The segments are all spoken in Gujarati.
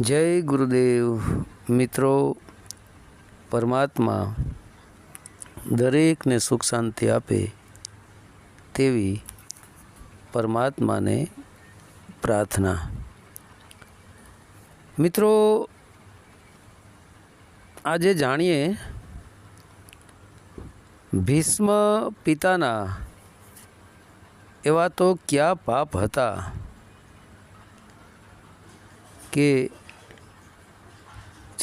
જય ગુરુદેવ. મિત્રો, પરમાત્મા દરેકને સુખ શાંતિ આપે તેવી પરમાત્માને પ્રાર્થના. મિત્રો, આજે જાણીએ ભીષ્મ પિતાના એવા તો ક્યાં પાપ હતા કે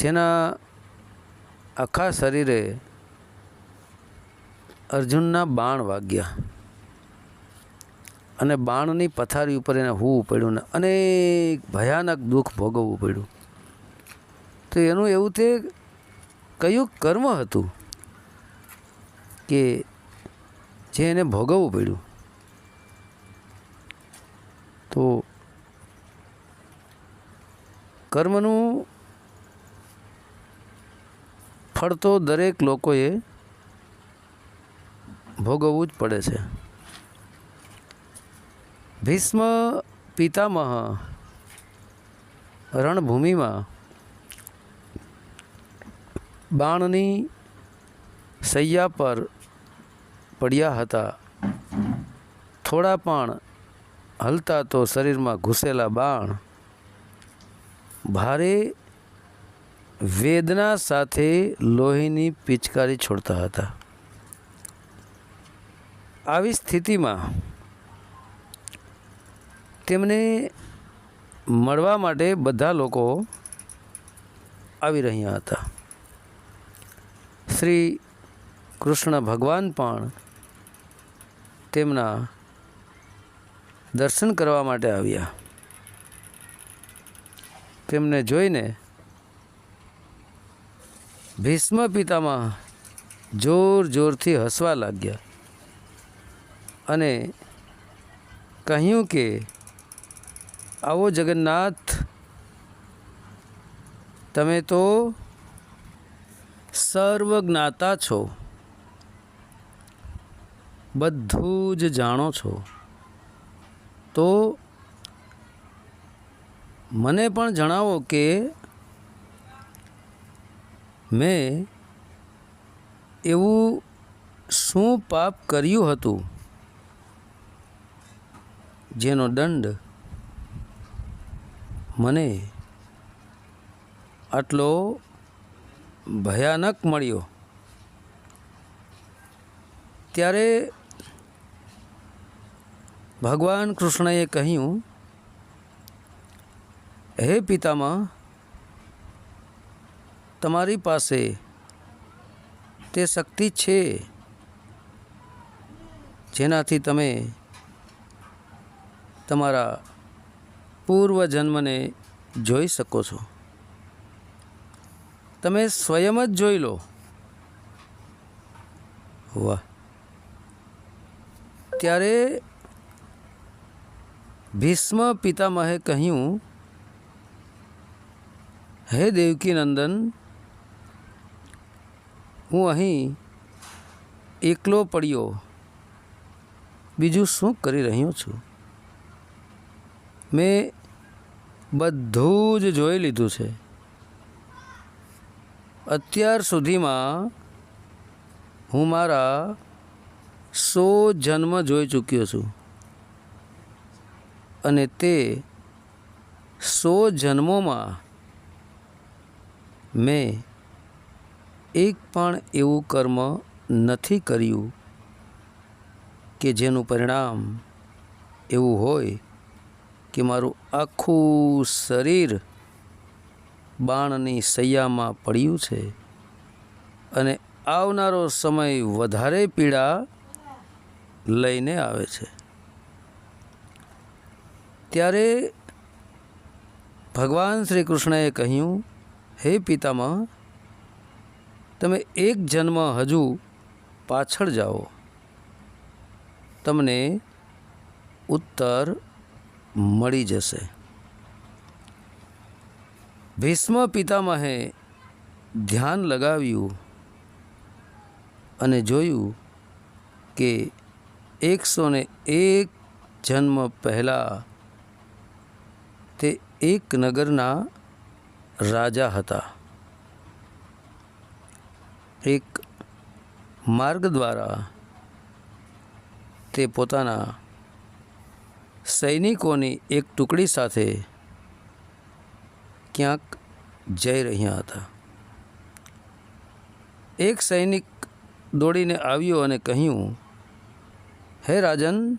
જેના આખા શરીરે અર્જુનના બાણ વાગ્યા. અને બાણની પથારી ઉપર એને હોવું પડ્યું ને અનેક ભયાનક દુઃખ ભોગવવું પડ્યું. તો એનું એવું તે કયું કર્મ હતું કે જે એને ભોગવવું પડ્યું? તો કર્મનું ફળ તો દરેક લોકોએ ભોગવવું જ પડે છે. ભીષ્મ પિતામહ રણભૂમિમાં બાણની સૈયા પર પડ્યા હતા. થોડા પણ હલતા તો શરીરમાં ઘૂસેલા બાણ ભારે વેદના સાથે લોહીની પિચકારી છોડતા હતા. આવી સ્થિતિમાં તેમને મળવા માટે બધા લોકો આવી રહ્યા હતા. શ્રી કૃષ્ણ ભગવાન પણ તેમના દર્શન કરવા માટે આવ્યા. તેમને જોઈને ભીષ્મ પિતામાં જોર જોરથી હસવા લાગ્યા અને કહ્યું કે, આવો જગન્નાથ, તમે તો સર્વજ્ઞાતા છો. બધું જ જાણો છો. તો મને પણ જણાવો કે મેં એવું શું પાપ કર્યું હતું? જેનો દંડ મને આટલો ભયાનક મળ્યો. ત્યારે ભગવાન કૃષ્ણએ કહ્યું, હે પિતામાં તમારી પાસે તે શક્તિ છે જેનાથી તમે તમારા પૂર્વ જન્મને જોઈ શકો છો. તમે સ્વયં જ જોઈ લો. વાહ. ત્યારે ભીષ્મ પિતામહે કહ્યું, હે દેવકી નંદન હું અહીં એકલો પડ્યો. બીજું શું કરી રહ્યો છું? મેં બધું જ જોઈ લીધું છે. અત્યાર સુધીમાં હું મારા સો જન્મ જોઈ ચૂક્યો છું. અને તે સો જન્મોમાં મેં એક પણ એવું કર્મ નથી કર્યું કે જેનું પરિણામ એવું હોય કે મારું આખું શરીર બાણની સૈયામાં પડ્યું છે અને આવનારો સમય વધારે પીડા લઈને આવે છે. ત્યારે ભગવાન શ્રી કૃષ્ણએ કહ્યું, હે પિતામાં તમે એક જન્મ હજુ પાછળ જાઓ. તમને ઉત્તર મળી જશે. ભીષ્મ પિતામહે ધ્યાન લગાવ્યું અને જોયું કે એકસો ને એક જન્મ પહેલાં તે એક નગરના રાજા હતા. એક માર્ગ દ્વારા તે પોતાના સૈનિકોની એક ટુકડી સાથે ક્યાંક જઈ રહ્યા હતા. એક સૈનિક દોડીને આવ્યો અને કહ્યું, હે રાજન,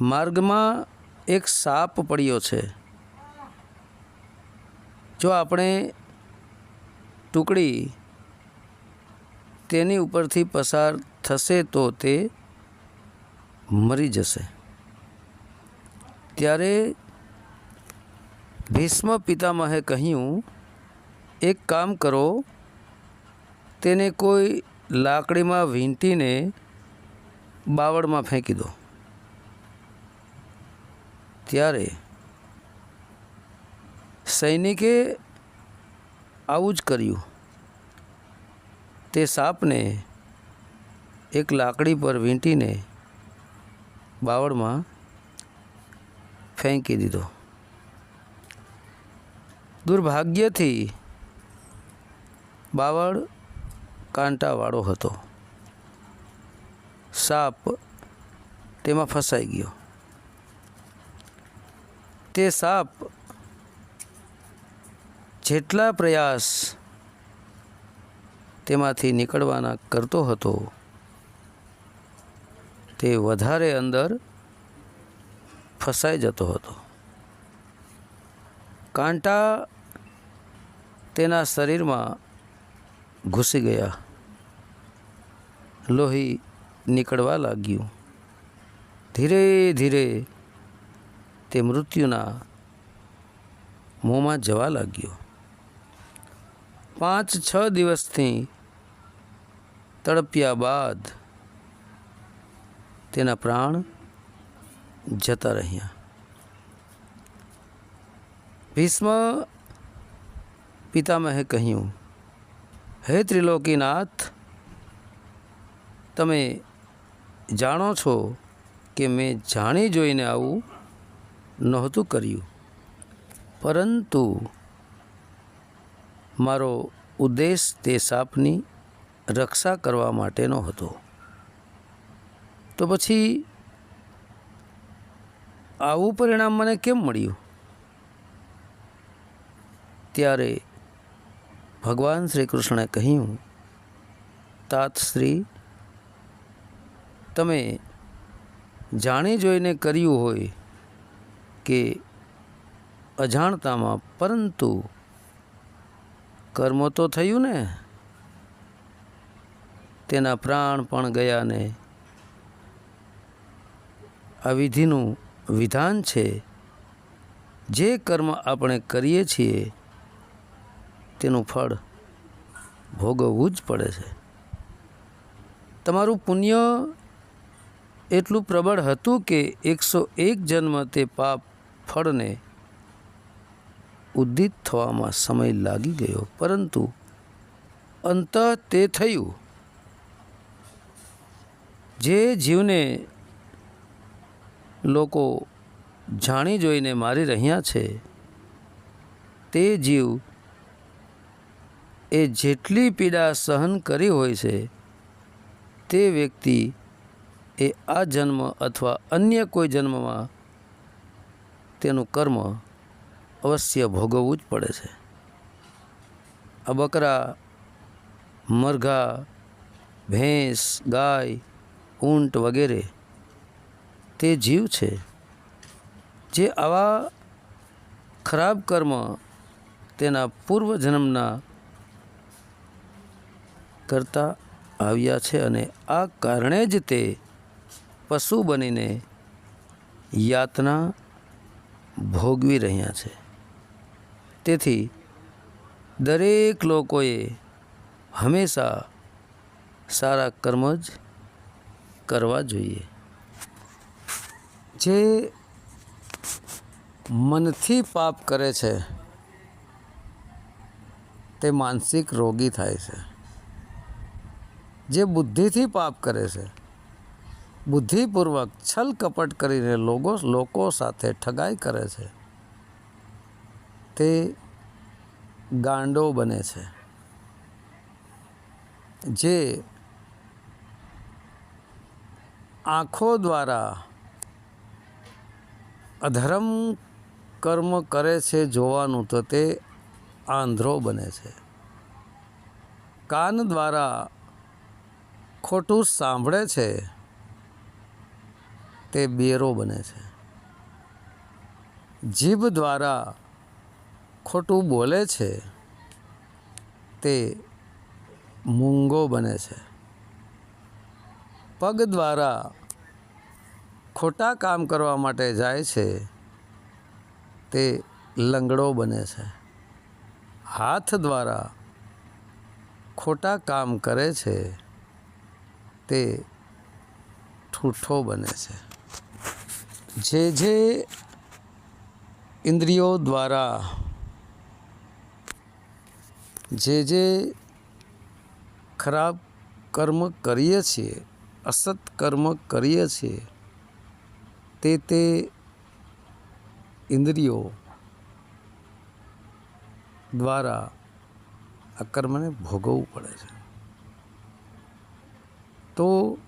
માર્ગમાં એક સાપ પડ્યો છે. જો આપણે ટુકડી તેની ઉપરથી પસાર થશે તો તે મરી જશે. ત્યારે ભીષ્મ પિતામહે કહ્યું, એક કામ કરો, તેને કોઈ લાકડીમાં વીંટીને બાવળમાં ફેંકી દો. ત્યારે સૈનિકે આવું જ કર્યું. તે સાપને એક લાકડી પર વીંટીને બાવળમાં ફેંકી દીધો. દુર્ભાગ્યથી બાવળ કાંટાવાળો હતો. સાપ તેમાં ફસાઈ ગયો. તે સાપ જેટલા પ્રયાસ તેમાંથી નીકળવાના કરતો હતો, તે વધારે અંદર ફસાઈ જતો હતો. કાંટા તેના શરીરમાં ઘૂસી ગયા. લોહી નીકળવા લાગ્યું. ધીરે ધીરે તે મૃત્યુના મોંમાં જવા લાગ્યો. પાંચ છ દિવસથી તડપ્યા બાદ તેના પ્રાણ જતા રહ્યા. ભીષ્મ પિતામહે કહ્યું, હે ત્રિલોકીનાથ, તમે જાણો છો કે મેં જાણી જોઈને આવું નહોતું કર્યું. પરંતુ મારો ઉદ્દેશ તે સાપની રક્ષા કરવા માટેનો હતો. તો પછી આવું પરિણામ મને કેમ મળ્યું? ત્યારે ભગવાન શ્રી કૃષ્ણે કહ્યું, તાત શ્રી, તમે જાણી જોઈને કર્યું હોય કે અજાણતામાં પરંતુ કર્મ તો થયું ને? તેના પ્રાણ પણ ગયા ને. આ વિધિનું વિધાન છે, જે કર્મ આપણે કરીએ છીએ, તેનું ફળ ભોગવવું જ પડે છે. તમારું પુણ્ય એટલું પ્રબળ હતું કે એકસો એક જન્મ તે પાપ ફળને ઉદ્દિત થવામાં સમય લાગી ગયો, પરંતુ અંત તે થયું. જે જીવને લોકો જાણી જોઈને મારી રહ્યા છે, તે જીવ એ જેટલી પીડા સહન કરી હોય છે, તે વ્યક્તિ એ આ જન્મ અથવા અન્ય કોઈ જન્મમાં તેનું કર્મ અવશ્ય ભોગવવું જ પડે છે. આ બકરા મરઘા, ભેંસ, ગાય, ઊંટ વગેરે તે જીવ છે જે આવા ખરાબ કર્મ તેના પૂર્વ જન્મના કરતા આવ્યા છે અને આ કારણે જ તે પશુ બનીને યાતના ભોગવી રહ્યા છે. તેથી દરેક લોકોએ હંમેશા સારા કર્મ જ કરવા જોઈએ. જે મનથી પાપ કરે છે, તે માનસિક રોગી થાય છે. જે બુદ્ધિથી પાપ કરે છે, બુદ્ધિપૂર્વક છલ કપટ કરીને લોકો લોકો સાથે ઠગાઈ કરે છે. તે ગાંડો બને છે. જે આંખો દ્વારા અધર્મ કર્મ કરે છે જોવાનું, તો તે આંધ્રો બને છે. કાન દ્વારા ખોટું સાંભળે છે, તે બેરો બને છે. જીભ દ્વારા ખોટું બોલે છે, તે મૂંગો બને છે. પગ દ્વારા ખોટા કામ કરવા માટે જાય છે, તે લંગડો બને છે. હાથ દ્વારા ખોટા કામ કરે છે, તે ઠૂઠો બને છે. જે જે ઇન્દ્રિયો દ્વારા જે જે ખરાબ કર્મ કરીએ છીએ, અસત કર્મ કરીએ છીએ, તે તે ઇન્દ્રિયો દ્વારા આ કર્મને ભોગવવું પડે છે. તો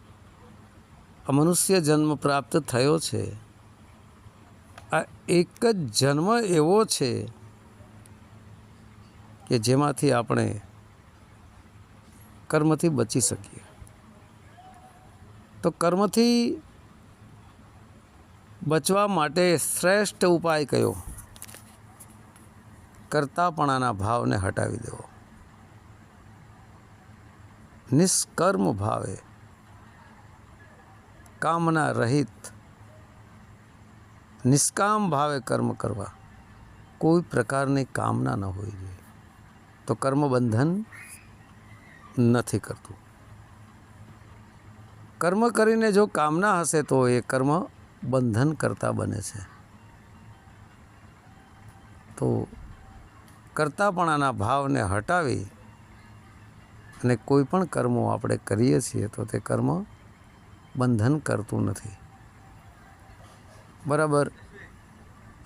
આ મનુષ્ય જન્મ પ્રાપ્ત થયો છે. આ એક જ જન્મ એવો છે કે જેમાંથી આપણે કર્મથી બચી શકીએ. તો કર્મથી બચવા માટે શ્રેષ્ઠ ઉપાય કયો? કરતાપણાના ભાવને હટાવી દેવો. નિષ્કર્મ ભાવે કામના રહિત નિષ્કામ ભાવે કર્મ કરવા. કોઈ પ્રકારની કામના ન હોવી જોઈએ. તો કર્મ બંધન નથી કરતું. કર્મ કરીને જો કામના હશે તો એ કર્મ બંધન કરતા બને છે. તો કરતાપણાના ભાવને હટાવી અને કોઈ પણ કર્મો આપણે કરીએ છીએ તો તે કર્મ બંધન કરતું નથી. બરાબર?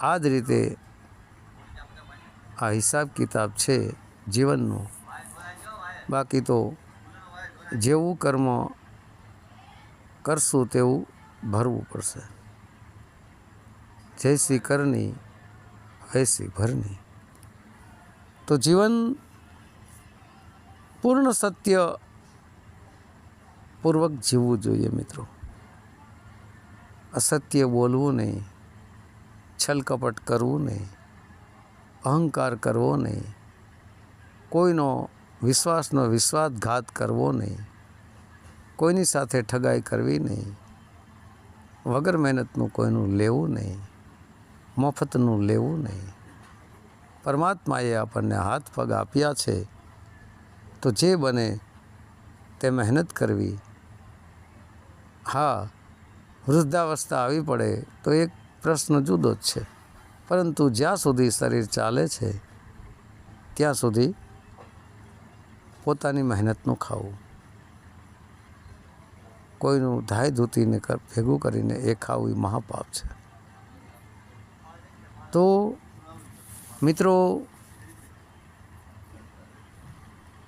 આ જ રીતે આ હિસાબ કિતાબ છે જીવનનો. બાકી તો જેવું કર્મ કરશું તેવું ભરવું પડશે. જૈસી કરની હૈસી ભરની. તો જીવન પૂર્ણ સત્ય પૂર્વક જીવવું જોઈએ મિત્રો. અસત્ય બોલવું નહીં, છલકપટ કરવું નહીં, અહંકાર કરવો નહીં કોઈનો વિશ્વાસનો વિશ્વાસઘાત કરવો નહીં. કોઈની સાથે ઠગાઈ કરવી નહીં. વગર મહેનતનું કોઈનું લેવું નહીં. મફતનું લેવું નહીં. પરમાત્માએ આપણને હાથ પગ આપ્યા છે તો જે બને તે મહેનત કરવી. હા, વૃદ્ધાવસ્થા આવી પડે તો એક પ્રશ્ન જુદો જ છે. પરંતુ જ્યાં સુધી શરીર ચાલે છે, ત્યાં સુધી પોતાની મહેનતનું ખાવું. કોઈનું ધાય ધૂતીને ભેગું કરીને એ ખાવું એ મહાપાપ છે. તો મિત્રો,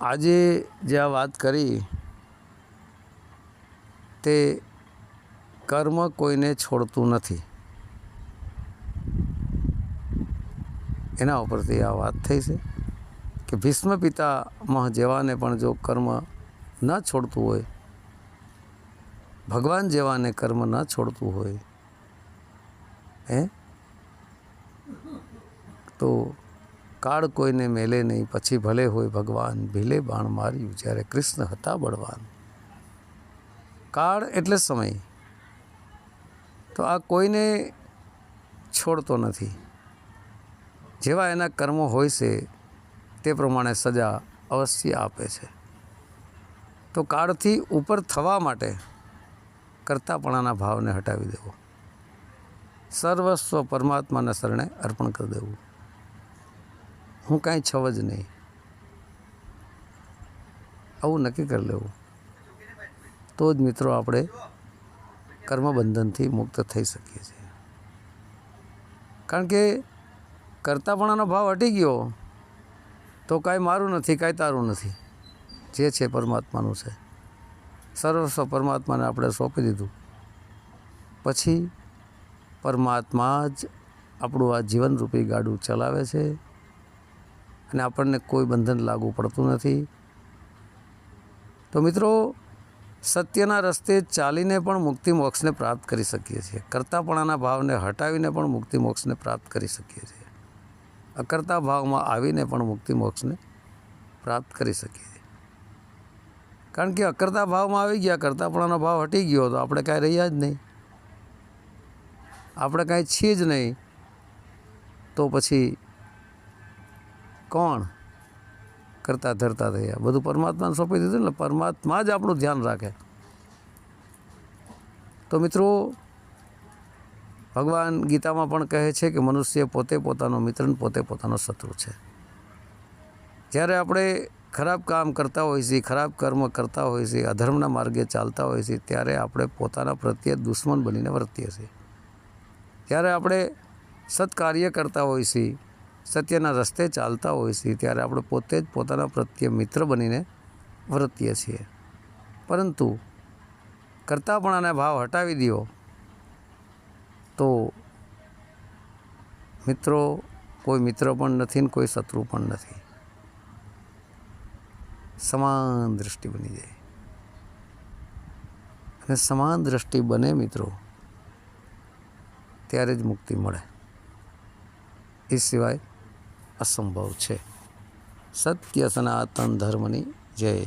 આજે જે આ વાત કરી, તે કર્મ કોઈને છોડતું નથી. એના ઉપરથી આ વાત થઈ છે. કે ભીષ્મ પિતામહ જેવાને પણ જો કર્મ ન છોડતું હોય, ભગવાન જેવાને કર્મ ન છોડતું હોય, હે? તો કાળ કોઈને મેલે નહીં, પછી ભલે હોય ભગવાન, ભીલે બાણ માર્યું, જ્યારે કૃષ્ણ હતા બળવાન. કાળ એટલે સમય. તો આ કોઈને છોડતો નથી. જેવા એના કર્મો હોય છે તે પ્રમાણે સજા અવશ્ય આપે છે. તો કાળથી ઉપર થવા માટે કરતાપણાના ભાવને હટાવી દેવો. સર્વસ્વ પરમાત્માના શરણે અર્પણ કરી દેવું. હું કાંઈ છવ જ નહીં. આવું નક્કી કરી લેવું. તો જ મિત્રો આપણે કર્મબંધનથી મુક્ત થઈ શકીએ છીએ. કારણ કે કરતાપણાનો ભાવ હટી ગયો. તો કાંઈ મારું નથી, કાંઈ તારું નથી. જે છે પરમાત્માનું છે. સર્વસ્વ પરમાત્માને આપણે સોંપી દીધું. પછી પરમાત્મા જ આપણું આ જીવનરૂપી ગાડું ચલાવે છે અને આપણને કોઈ બંધન લાગુ પડતું નથી. તો મિત્રો, સત્યના રસ્તે ચાલીને પણ મુક્તિ મોક્ષને પ્રાપ્ત કરી શકીએ છીએ. કરતાપણાના ભાવને હટાવીને પણ મુક્તિ મોક્ષને પ્રાપ્ત કરી શકીએ છીએ. અકર્તા ભાવમાં આવીને પણ મુક્તિ મોક્ષને પ્રાપ્ત કરી શકીએ. કારણ કે અકર્તા ભાવમાં આવી ગયા, કરતાપણાનો ભાવ હટી ગયો તો આપણે કાંઈ રહ્યા જ નહીં. આપણે કાંઈ છીએ જ નહીં. તો પછી કોણ કરતા ધરતા થયા? બધું પરમાત્માને સોંપી દીધું ને, પરમાત્મા જ આપણું ધ્યાન રાખે. તો મિત્રો ભગવાન ગીતામાં પણ કહે છે કે મનુષ્ય પોતે પોતાનો મિત્ર પોતે પોતાનો શત્રુ છે. જ્યારે આપણે ખરાબ કામ કરતા હોઈએ છીએ ખરાબ કર્મ કરતા હોઈએ છીએ અધર્મના માર્ગે ચાલતા હોઈએ છીએ ત્યારે આપણે પોતાના પ્રત્યે દુશ્મન બનીને વર્તીએ છીએ. જ્યારે આપણે સત્કાર્ય કરતા હોઈએ છીએ સત્યના રસ્તે ચાલતા હોઈએ છીએ ત્યારે આપણે પોતે જ પોતાના પ્રત્યે મિત્ર બનીને વર્તીએ છીએ. પરંતુ કરતાપણાના ભાવ હટાવી દો તો મિત્રો, કોઈ મિત્ર પણ નથી ને કોઈ શત્રુ પણ નથી. સમાન દૃષ્ટિ બની જાય. અને સમાન દૃષ્ટિ બને મિત્રો, ત્યારે જ મુક્તિ મળે. એ સિવાય અસંભવ છે. સત્ય સનાતન ધર્મની જય.